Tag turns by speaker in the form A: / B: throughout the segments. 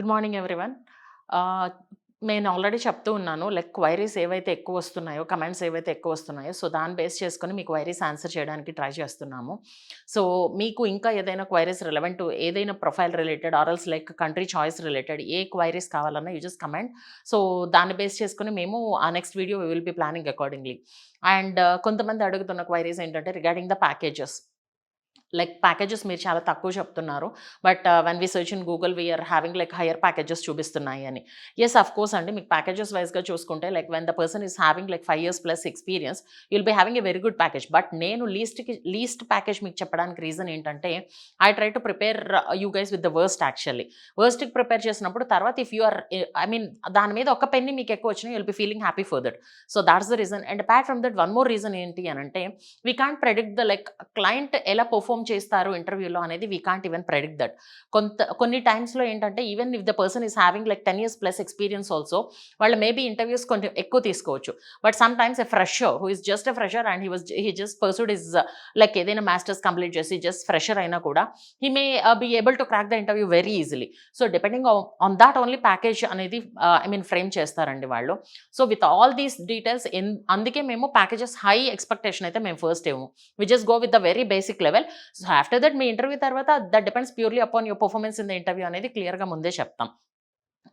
A: Good morning everyone నేను already చెప్తూ ఉన్నాను లైక్ క్వైరీస్ ఏవైతే ఎక్కువ వస్తున్నాయో కమెంట్స్ ఏవైతే ఎక్కువ వస్తున్నాయో సో దాన్ని బేస్ చేసుకొని మీ క్వైరీస్ ఆన్సర్ చేయడానికి ట్రై చేస్తున్నాము. సో మీకు ఇంకా ఏదైనా క్వైరీస్ రిలవెంట్ ఏదైనా profile related or else like country choice related A queries కావాలన్నా యూ జస్ట్ కమెంట్ సో దాన్ని బేస్ చేసుకుని మేము ఆ next video will be planning accordingly and కొంతమంది అడుగుతున్న క్వైరీస్ ఏంటంటే regarding the packages like packages మీరు చాలా తక్కువ చెప్తున్నారు. But when we search in Google we're having like higher packages చూపిస్తున్నాయి అని. ఎస్ అఫ్ కోర్స్ అండి. మీకు ప్యాకేజెస్ వైజ్గా చూసుకుంటే like when the person is having like five years plus experience you'll be having a very good package but నేను లీస్ట్కి least package మీకు చెప్పడానికి రీజన్ ఏంటంటే I try to prepare you guys with the worst actually వర్స్ట్కి prepare చేసినప్పుడు తర్వాత if you are I mean దాని మీద ఒక పెన్ని మీకు ఎక్కువ వచ్చినా you'll be feeling happy for that so that's the reason and apart from that one more reason ఏంటి అని అంటే we can't predict the like client ఎలా పర్ఫామ్ చేస్తారు ఇంటర్వ్యూలో అనేది we can't even predict that కొంత కొన్ని టైమ్స్లో ఏంటంటే even if the person is having like ten years plus experience also వాళ్ళు మేబీ ఇంటర్వ్యూస్ కొంచెం ఎక్కువ తీసుకోవచ్చు. But sometimes a fresher who is just a fresher and he was he just pursued is like ఏదైనా masters complete చేసి just fresher అయినా కూడా he may be able to crack the interview very easily so depending on that only package అనేది I mean frame చేస్తారండి వాళ్ళు. So with all these details అందుకే మేము packages high expectation అయితే మేము ఫస్ట్ ఏమో we just go with the very basic level so after that me interview తర్వాత that depends purely upon your performance in the interview అనేది క్లియర్గా ముందే చెప్తాం.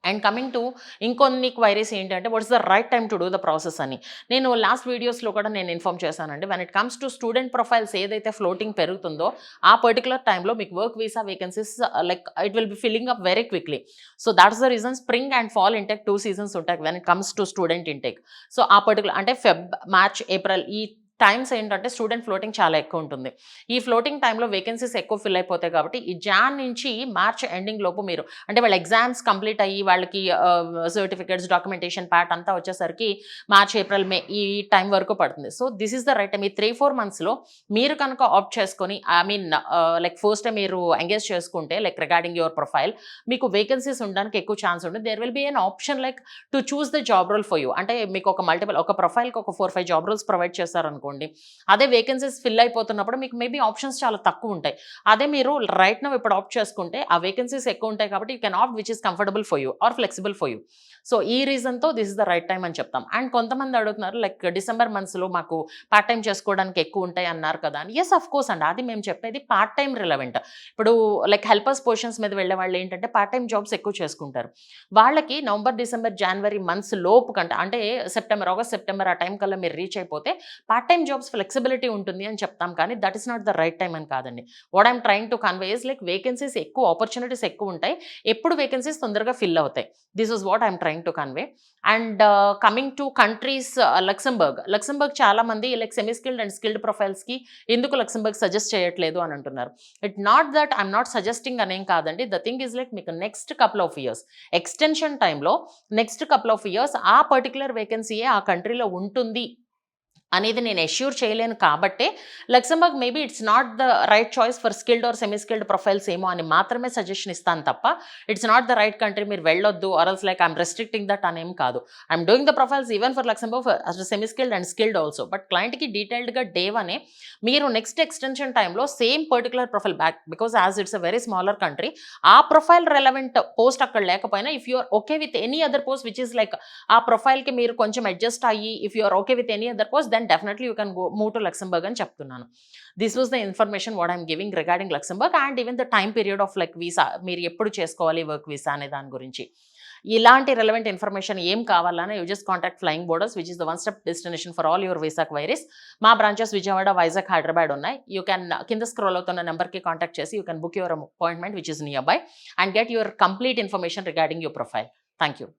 A: అండ్ కమింగ్ టు ఇంకొన్ని క్వైరీస్ ఏంటంటే what's the right time to do the process అని. నేను last వీడియోస్లో కూడా నేను ఇన్ఫామ్ చేశానండి. When it comes to student profiles ఏదైతే ఫ్లోటింగ్ పెరుగుతుందో ఆ పర్టికులర్ టైంలో మీకు work visa vacancies like it will be filling up very quickly so that's the reason spring and fall intake two seasons ఉంటాయి when it comes to student intake so ఆ particular అంటే Feb March April ఈ times ఏంటంటే student floating చాలా ఎక్కువ ఉంటుంది. ఈ floating టైంలో వేకెన్సీస్ ఎక్కువ ఫిల్ అయిపోతాయి కాబట్టి ఈ జాన్ నుంచి మార్చ్ ఎండింగ్ లోపు మీరు అంటే వాళ్ళ ఎగ్జామ్స్ కంప్లీట్ అయ్యి వాళ్ళకి సర్టిఫికేట్స్ డాక్యుమెంటేషన్ ప్యాట్ అంతా వచ్చేసరికి మార్చ్ ఏప్రిల్ మే ఈ టైం వరకు పడుతుంది. So this is the right time ఈ త్రీ ఫోర్ మంత్స్లో మీరు కనుక ఆప్ట్ చేసుకొని ఐ మీన్ లైక్ ఫస్ట్ మీరు ఎంగేజ్ చేసుకుంటే లైక్ రిగార్డింగ్ యువర్ ప్రొఫైల్ మీకు వేకెన్సీస్ ఉండడానికి ఎక్కువ ఛాన్స్ ఉంటుంది. There will be an option like to choose the job role for you. అంటే మీకు ఒక మల్టిపుల్ ఒక ప్రొఫైల్కి ఒక four five job roles provide అనుకోండి. అదే వేకెన్సీస్ ఫిల్ అయిపోతున్నప్పుడు మీకు మేబీ ఆప్షన్స్ చాలా తక్కువ ఉంటాయి. అదే మీరు రైట్ నవ్ ఇప్పుడు ఆప్ట్ చేసుకుంటే ఆ వేకెన్సీస్ ఎక్కువ ఉంటాయి కాబట్టి you can opt which is comfortable for you or flexible for you so ఈ రీజన్తో this is the right time అని చెప్తాం. అండ్ కొంతమంది అడుగుతున్నారు లైక్ డిసెంబర్ మంత్స్లో మాకు పార్ట్ టైం చేసుకోవడానికి ఎక్కువ ఉంటాయి అన్నారు కదా అని. ఎస్ అఫ్ కోర్స్ అండి. అది మేము చెప్పేది పార్ట్ టైం రిలవెంట్ ఇప్పుడు లైక్ హెల్పర్స్ పొజిషన్స్ మీద వెళ్ళే వాళ్ళు ఏంటంటే పార్ట్ టైం జాబ్స్ ఎక్కువ చేసుకుంటారు. వాళ్ళకి నవంబర్ డిసెంబర్ జనవరి మంత్స్ లోపు కంటే అంటే సెప్టెంబర్ ఆగస్ట్ సెప్టెంబర్ ఆ టైం కల్లా మీరు రీచ్ అయిపోతే పార్ట్ టైం జాబ్స్ ఫ్లెక్సిబిలిటీ ఉంటుంది అని చెప్తాం కానీ that is not the right time అని కాదండి. What I'm trying to conveys like vacancies ఎక్కువ ఆపర్చునిటీస్ ఎక్కువ ఉంటాయి. ఎప్పుడు వేకెన్సీస్ తొందరగా ఫిల్ అవుతాయి. This is what I'm trying to convey and coming to countries Luxembourg Luxembourg చాలా మంది like semi skilled and skilled ప్రొఫైల్స్కి ఎందుకు లక్సంబర్గ్ సజెస్ట్ చేయట్లేదు అని అంటున్నారు. It not that I'm not suggesting అనేం కాదండి. ద థింగ్ ఈజ్ లైక్ మీకు next couple of years extension టైంలో next couple of years ఆ పర్టికులర్ వేకెన్సీయే ఆ కంట్రీలో ఉంటుంది. అనేది నేను ఎష్యూర్ చేయలేను కాబట్టే Luxembourg maybe it's not the right choice for skilled or semi skilled profiles ఏమో అని మాత్రమే సజెషన్ ఇస్తాను తప్ప it's not the right country మీరు వెళ్ళొద్దు or else like I'm restricting that అనేం కాదు. I'm doing the profiles even for Luxembourg semi skilled and skilled also but క్లయింట్కి డీటెయిల్డ్గా డే వనే మీరు నెక్స్ట్ ఎక్స్టెన్షన్ టైంలో same particular profile back because as it's a very smaller country ఆ profile relevant post అక్కడ లేకపోయినా if you're okay with any other post which is like ఆ ప్రొఫైల్కి మీరు కొంచెం అడ్జస్ట్ అయ్యి if you're okay with any other post then definitely you can go move to Luxembourg అని చెప్తున్నాను. This was the information what I'm giving regarding Luxembourg and even the time period of like visa మీరు ఎప్పుడు చేసుకోవాలి work visa అనే దాని గురించి. ఇలాంటి relevant information ఏం కావాలన్నా you just contact Flying Borders which is the one step destination for all your Vizag virus మా బ్రాంచెస్ విజయవాడ వైజాగ్ హైదరాబాద్ ఉన్నాయి. యూ క్యాన్ కింద స్క్రోల్ అవుతున్న నెంబర్కి కాంటాక్ట్ చేసి you can book your appointment which is nearby and get your complete information regarding your profile thank you